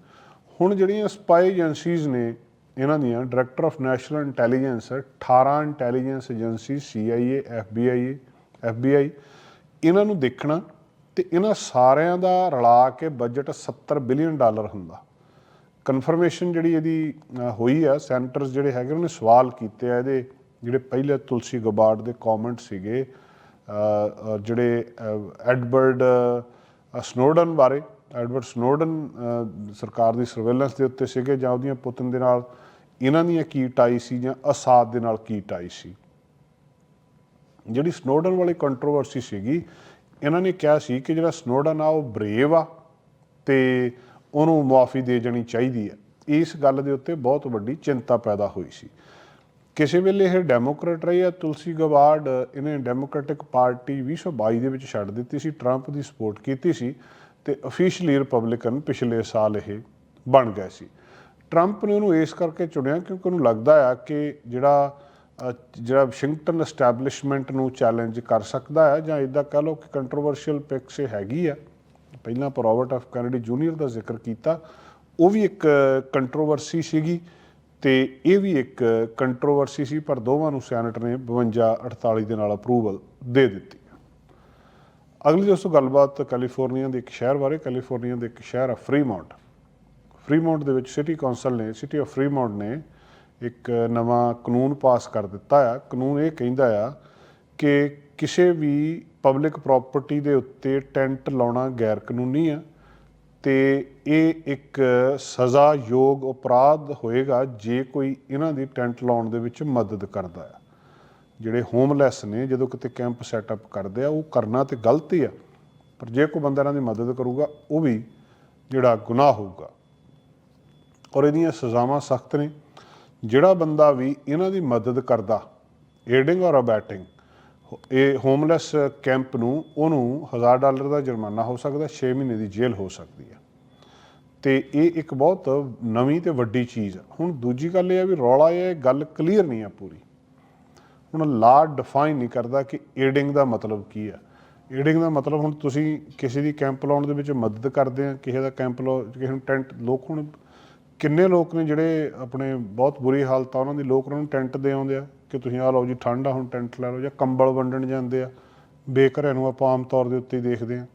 ਹੁਣ ਜਿਹੜੀਆਂ ਸਪਾਈ ਏਜੰਸੀਜ਼ ਨੇ ਇਹਨਾਂ ਦੀਆਂ director of national intelligence 18 intelligence agency CIA FBI FBI ਇਹਨਾਂ ਨੂੰ ਦੇਖਣਾ ਤੇ ਇਹਨਾਂ ਸਾਰਿਆਂ ਦਾ ਰਲਾ ਕੇ ਬਜਟ 70 ਬਿਲੀਅਨ ਡਾਲਰ ਹੁੰਦਾ। ਕਨਫਰਮੇਸ਼ਨ ਜਿਹੜੀ ਇਹਦੀ ਹੋਈ ਆ ਸੈਂਟਰਸ ਜਿਹੜੇ ਹੈਗੇ, ਉਹਨੇ ਸਵਾਲ ਕੀਤੇ ਆ ਇਹਦੇ ਜਿਹੜੇ ਪਹਿਲੇ ਤੁਲਸੀ ਗਬਾਰਡ ਦੇ ਕਮੈਂਟ ਸੀਗੇ ਜਿਹੜੇ ਐਡਵਰਡ ਸਨੋਡਨ ਬਾਰੇ, ਐਡਵਰਡ ਸਨੋਡਨ ਸਰਕਾਰ ਦੀ ਸਰਵੇਲੈਂਸ ਦੇ ਉੱਤੇ ਸੀਗੇ ਜਾਂ ਉਹਦੀਆਂ ਪੁੱਤਨ ਦੇ ਨਾਲ, ਇਹਨਾਂ ਦੀਆਂ ਕੀ ਟਾਈ ਸੀ ਜਾਂ ਅਸਾਦ ਦੇ ਨਾਲ ਕੀ ਟਾਈ ਸੀ? ਜਿਹੜੀ ਸਨੋਡਨ ਵਾਲੀ ਕੰਟਰੋਵਰਸੀ ਸੀਗੀ, ਇਹਨਾਂ ਨੇ ਕਿਹਾ ਸੀ ਕਿ ਜਿਹੜਾ ਸਨੋਡਨ ਆ, ਉਹ ਬਰੇਵ ਆ ਤੇ ਉਹਨੂੰ ਮੁਆਫੀ ਦੇ ਜਾਣੀ ਚਾਹੀਦੀ ਹੈ। ਇਸ ਗੱਲ ਦੇ ਉੱਤੇ ਬਹੁਤ ਵੱਡੀ ਚਿੰਤਾ ਪੈਦਾ ਹੋਈ ਸੀ। ਕਿਸੇ ਵੇਲੇ ਇਹ ਡੈਮੋਕ੍ਰੇਟ ਰਹੀ ਆ, ਤੁਲਸੀ ਗਵਾਰਡ ਇਹਨੇ ਡੈਮੋਕ੍ਰੈਟਿਕ ਪਾਰਟੀ 2022 ਦੇ ਵਿੱਚ ਛੱਡ ਦਿੱਤੀ ਸੀ ਟਰੰਪ ਦੀ ਸਪੋਰਟ ਕੀਤੀ ਸੀ ਤੇ ਅਫੀਸ਼ੀਅਲੀ ਰਿਪਬਲਿਕਨ ਪਿਛਲੇ ਸਾਲ ਇਹ ਬਣ ਗਏ ਸੀ। ਟਰੰਪ ਨੇ ਉਹਨੂੰ ਇਸ ਕਰਕੇ ਚੁਣਿਆ ਕਿਉਂਕਿ ਉਹਨੂੰ ਲੱਗਦਾ ਆ ਕਿ ਜਿਹੜਾ ਜਿਹੜਾ ਵਾਸ਼ਿੰਗਟਨ ਐਸਟੈਬਲਿਸ਼ਮੈਂਟ ਨੂੰ ਚੈਲੰਜ ਕਰ ਸਕਦਾ ਹੈ ਜਾਂ ਇਦਾਂ ਕਹ ਲਓ ਕਿ ਕੰਟਰੋਵਰਸ਼ੀਅਲ ਪਿਕਸ ਇਹ ਹੈਗੀ ਆ। ਪਹਿਲਾਂ ਆਪਾਂ ਰਾਬਰਟ ਆਫ ਕੈਨੇਡੀ ਜੂਨੀਅਰ ਦਾ ਜ਼ਿਕਰ ਕੀਤਾ, ਉਹ ਵੀ ਇੱਕ ਕੰਟਰੋਵਰਸੀ ਸੀਗੀ। ਤੇ ਇਹ ਵੀ ਇੱਕ ਕੰਟਰੋਵਰਸੀ ਸੀ, ਪਰ ਦੋਵਾਂ ਨੂੰ ਸੈਨੇਟ ਨੇ 52 48 ਦੇ ਨਾਲ ਅਪਰੂਵਲ ਦੇ ਦਿੱਤੀ। ਅਗਲੀ ਦੋਸਤੋ, ਗੱਲਬਾਤ ਕੈਲੀਫੋਰਨੀਆ ਦੇ ਇੱਕ ਸ਼ਹਿਰ ਬਾਰੇ। ਕੈਲੀਫੋਰਨੀਆ ਦੇ ਇੱਕ ਸ਼ਹਿਰ ਆ ਫਰੀਮੌਂਟ ਫਰੀਮੌਂਟ ਦੇ ਵਿੱਚ ਸਿਟੀ ਕੌਂਸਲ ਨੇ ਸਿਟੀ ਆਫ ਫਰੀਮੌਂਟ ਨੇ ਇੱਕ ਨਵਾਂ ਕਾਨੂੰਨ ਪਾਸ ਕਰ ਦਿੱਤਾ ਆ। ਕਾਨੂੰਨ ਇਹ ਕਹਿੰਦਾ ਆ ਕਿ ਕਿਸੇ ਵੀ ਪਬਲਿਕ ਪ੍ਰਾਪਰਟੀ ਦੇ ਉੱਤੇ ਟੈਂਟ ਲਾਉਣਾ ਗੈਰ ਕਾਨੂੰਨੀ ਆ। ਤੇ ਇਹ ਇੱਕ ਸਜ਼ਾ ਯੋਗ ਅਪਰਾਧ ਹੋਏਗਾ ਜੇ ਕੋਈ ਇਹਨਾਂ ਦੀ ਟੈਂਟ ਲਾਉਣ ਦੇ ਵਿੱਚ ਮਦਦ ਕਰਦਾ ਆ ਜਿਹੜੇ ਹੋਮਲੈਸ ਨੇ, ਜਦੋਂ ਕਿਤੇ ਕੈਂਪ ਸੈਟਅਪ ਕਰਦੇ ਆ, ਉਹ ਕਰਨਾ ਤੇ ਗਲਤ ਹੀ ਆ, ਪਰ ਜੇ ਕੋਈ ਬੰਦਾ ਇਹਨਾਂ ਦੀ ਮਦਦ ਕਰੂਗਾ, ਉਹ ਵੀ ਜਿਹੜਾ ਗੁਨਾਹ ਹੋਊਗਾ। ਔਰ ਇਹਦੀਆਂ ਸਜ਼ਾਵਾਂ ਸਖਤ ਨੇ। ਜਿਹੜਾ ਬੰਦਾ ਵੀ ਇਹਨਾਂ ਦੀ ਮਦਦ ਕਰਦਾ, ਏਡਿੰਗ ਔਰ ਅਬੈਟਿੰਗ ਇਹ ਹੋਮਲੈਸ ਕੈਂਪ ਨੂੰ, ਉਹਨੂੰ 1000 ਡਾਲਰ ਦਾ ਜੁਰਮਾਨਾ ਹੋ ਸਕਦਾ 6 ਮਹੀਨੇ ਦੀ ਜੇਲ੍ਹ ਹੋ ਸਕਦੀ ਹੈ। ਤੇ ਇਹ ਇੱਕ ਬਹੁਤ ਨਵੀਂ ਤੇ ਵੱਡੀ ਚੀਜ਼ ਆ। ਹੁਣ ਦੂਜੀ ਗੱਲ ਇਹ ਆ ਵੀ ਰੌਲਾ ਇਹ ਗੱਲ ਕਲੀਅਰ ਨਹੀਂ ਆ ਪੂਰੀ। ਹੁਣ ਲਾ ਡਿਫਾਈਨ ਨਹੀਂ ਕਰਦਾ ਕਿ ਏਡਿੰਗ ਦਾ ਮਤਲਬ ਕੀ ਆ। ਏਡਿੰਗ ਦਾ ਮਤਲਬ ਹੁਣ ਤੁਸੀਂ ਕਿਸੇ ਦੀ ਕੈਂਪ ਲਾਉਣ ਦੇ ਵਿੱਚ ਮਦਦ ਕਰਦੇ ਆ, ਕਿਸੇ ਦਾ ਕੈਂਪ ਲਾਓ ਕਿਸੇ ਨੂੰ ਟੈਂਟ ਲੋਕ ਹੁਣ ਕਿੰਨੇ ਲੋਕ ਨੇ ਜਿਹੜੇ ਆਪਣੇ ਬਹੁਤ ਬੁਰੀ ਹਾਲਤ ਆ, ਉਹਨਾਂ ਦੀ ਲੋਕ ਉਹਨਾਂ ਨੂੰ ਟੈਂਟ ਦੇ ਆਉਂਦੇ ਆ ਕਿ ਤੁਸੀਂ ਆ ਲਓ ਜੀ, ਠੰਡ ਆ, ਹੁਣ ਟੈਂਟ ਲੈ ਲਓ ਜਾਂ ਕੰਬਲ ਵੰਡਣ ਜਾਂਦੇ ਆ। ਬੇਘਰਿਆਂ ਨੂੰ ਆਪਾਂ ਆਮ ਤੌਰ ਦੇ ਉੱਤੇ ਦੇਖਦੇ ਆ।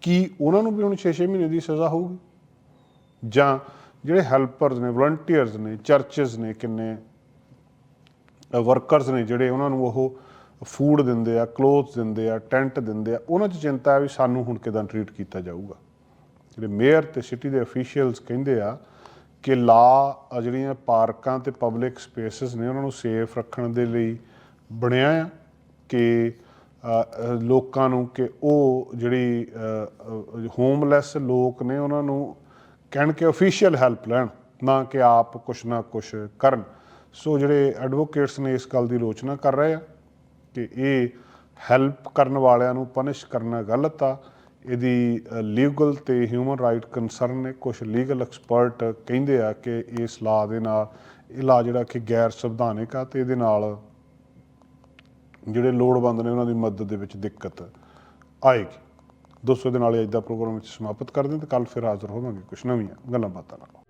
ਕੀ ਉਹਨਾਂ ਨੂੰ ਵੀ ਹੁਣ 6-6 ਮਹੀਨੇ ਦੀ ਸਜ਼ਾ ਹੋਊਗੀ? ਜਾਂ ਜਿਹੜੇ ਹੈਲਪਰਸ ਨੇ ਵਲੰਟੀਅਰਸ ਨੇ ਚਰਚਸ ਨੇ ਕਿੰਨੇ ਵਰਕਰਸ ਨੇ ਜਿਹੜੇ ਉਹਨਾਂ ਨੂੰ ਉਹ ਫੂਡ ਦਿੰਦੇ ਆ ਕਲੋਥਸ ਦਿੰਦੇ ਆ ਟੈਂਟ ਦਿੰਦੇ ਆ, ਉਹਨਾਂ 'ਚ ਚਿੰਤਾ ਹੈ ਵੀ ਸਾਨੂੰ ਹੁਣ ਕਿਦਾਂ ਟਰੀਟ ਕੀਤਾ ਜਾਊਗਾ। ਜਿਹੜੇ ਮੇਅਰ ਤੇ ਸਿਟੀ ਦੇ ਅਫੀਸ਼ੀਅਲਸ ਕਹਿੰਦੇ ਆ ਕਿ ਲਾ ਜਿਹੜੀਆਂ ਪਾਰਕਾਂ ਤੇ ਪਬਲਿਕ ਸਪੇਸਸ ਨੇ, ਉਹਨਾਂ ਨੂੰ ਸੇਫ ਰੱਖਣ ਦੇ ਲਈ ਬਣਿਆ ਆ ਕਿ ਲੋਕਾਂ ਨੂੰ ਕਿ ਉਹ ਜਿਹੜੀ ਹੋਮਲੈਸ ਲੋਕ ਨੇ, ਉਹਨਾਂ ਨੂੰ ਕਹਿਣ ਕਿ ਅਫੀਸ਼ੀਅਲ ਹੈਲਪ ਲੈਣ, ਨਾ ਕਿ ਆਪ ਕੁਛ ਨਾ ਕੁਛ ਕਰਨ। ਸੋ ਜਿਹੜੇ ਐਡਵੋਕੇਟਸ ਨੇ ਇਸ ਗੱਲ ਦੀ ਆਲੋਚਨਾ ਕਰ ਰਹੇ ਆ ਕਿ ਇਹ ਹੈਲਪ ਕਰਨ ਵਾਲਿਆਂ ਨੂੰ ਪਨਿਸ਼ ਕਰਨਾ ਗਲਤ ਆ, ਇਹਦੀ ਲੀਗਲ ਤੇ ਹਿਊਮਨ ਰਾਈਟ ਕੰਸਰਨ ਨੇ ਕੁਝ ਲੀਗਲ ਐਕਸਪਰਟ ਕਹਿੰਦੇ ਆ ਕਿ ਇਸ ਲਾ ਦੇ ਨਾਲ, ਇਹ ਲਾ ਜਿਹੜਾ ਕਿ ਗੈਰ ਸੰਵਿਧਾਨਿਕ ਆ ਤੇ ਇਹਦੇ ਨਾਲ ਜਿਹੜੇ ਲੋੜਵੰਦ ਨੇ ਉਹਨਾਂ ਦੀ ਮਦਦ ਦੇ ਵਿੱਚ ਦਿੱਕਤ ਆਏਗੀ। ਦੋਸਤੋ ਦੇ ਨਾਲ ਹੀ ਅੱਜ ਦਾ ਪ੍ਰੋਗਰਾਮ ਵਿੱਚ ਸਮਾਪਤ ਕਰਦੇ ਹਾਂ ਤੇ ਕੱਲ ਫਿਰ ਹਾਜ਼ਰ ਹੋਵਾਂਗੇ ਕੁਝ ਨਵੀਆਂ ਗੱਲਾਂ ਬਾਤਾਂ ਨਾਲ।